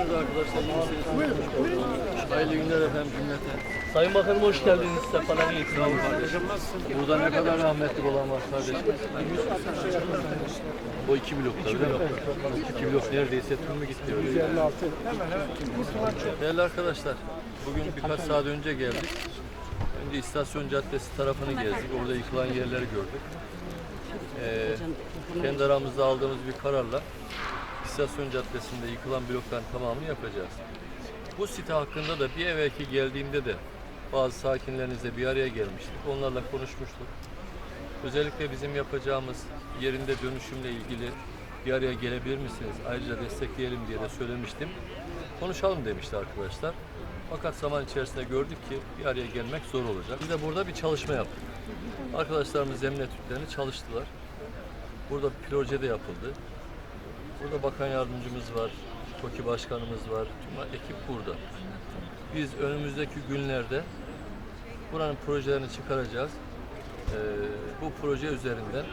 Nasılsınız arkadaşlar? Hayırlı günler efendim cümlete. Sayın Bakanım hoş geldiniz. Sefalar getirdiniz. Kardeşim Burada ne kadar rahmetli olan var kardeşim? O iki blokta değil mi? İki blok neredeyse tümü gitti. Değerli arkadaşlar, bugün birkaç saat önce geldik. Önce İstasyon Caddesi tarafını gezdik. Orada yıkılan yerleri gördük. Ee, kendi aramızda aldığımız bir kararla İstasyon Caddesi'nde yıkılan blokların tamamını yapacağız. Bu site hakkında da bir evvelki geldiğimde de bazı sakinlerinizle bir araya gelmiştik. Onlarla konuşmuştuk. Özellikle bizim yapacağımız yerinde dönüşümle ilgili bir araya gelebilir misiniz? Ayrıca destekleyelim diye de söylemiştim. Konuşalım demişti arkadaşlar. Fakat zaman içerisinde gördük ki bir araya gelmek zor olacak. Biz de burada bir çalışma yaptık. Arkadaşlarımız zemin etütlerini çalıştılar. Burada bir proje de yapıldı. Burada bakan yardımcımız var, TOKİ başkanımız var, tüm ekip burada. Biz önümüzdeki günlerde buranın projelerini çıkaracağız. Ee, bu proje üzerinden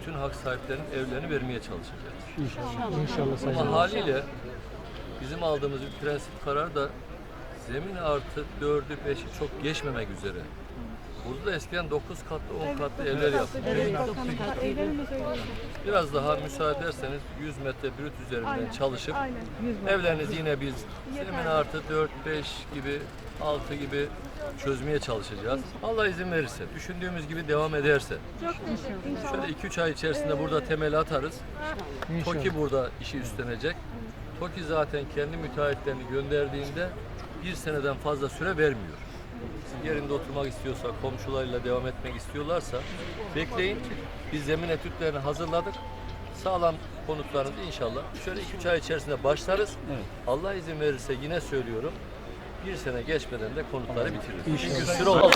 bütün hak sahiplerinin evlerini vermeye çalışacağız. İnşallah. İnşallah Sayın Ama haliyle bizim aldığımız bir prensip karar da zemin artı 4'ü 5'i çok geçmemek üzere. Burada da eskiden 9 katlı 10 katlı evler yaptık. Biraz daha müsaade ederseniz 100 metre brüt üzerinden çalışıp evlerinizi yine biz zemin artı 4, 5 gibi 6 gibi çözmeye çalışacağız. Allah izin verirse, düşündüğümüz gibi devam ederse. Şöyle 2-3 ay içerisinde burada temeli atarız. TOKİ burada işi üstlenecek. TOKİ zaten kendi müteahhitlerini gönderdiğinde bir seneden fazla süre vermiyor. Yerinde oturmak istiyorsa, komşularıyla devam etmek istiyorlarsa bekleyin. Biz zemin etütlerini hazırladık. Sağlam konutlarınızı inşallah şöyle 2-3 ay içerisinde başlarız. Allah izin verirse yine söylüyorum bir sene geçmeden de konutları bitiririz. Çünkü süre olmaz.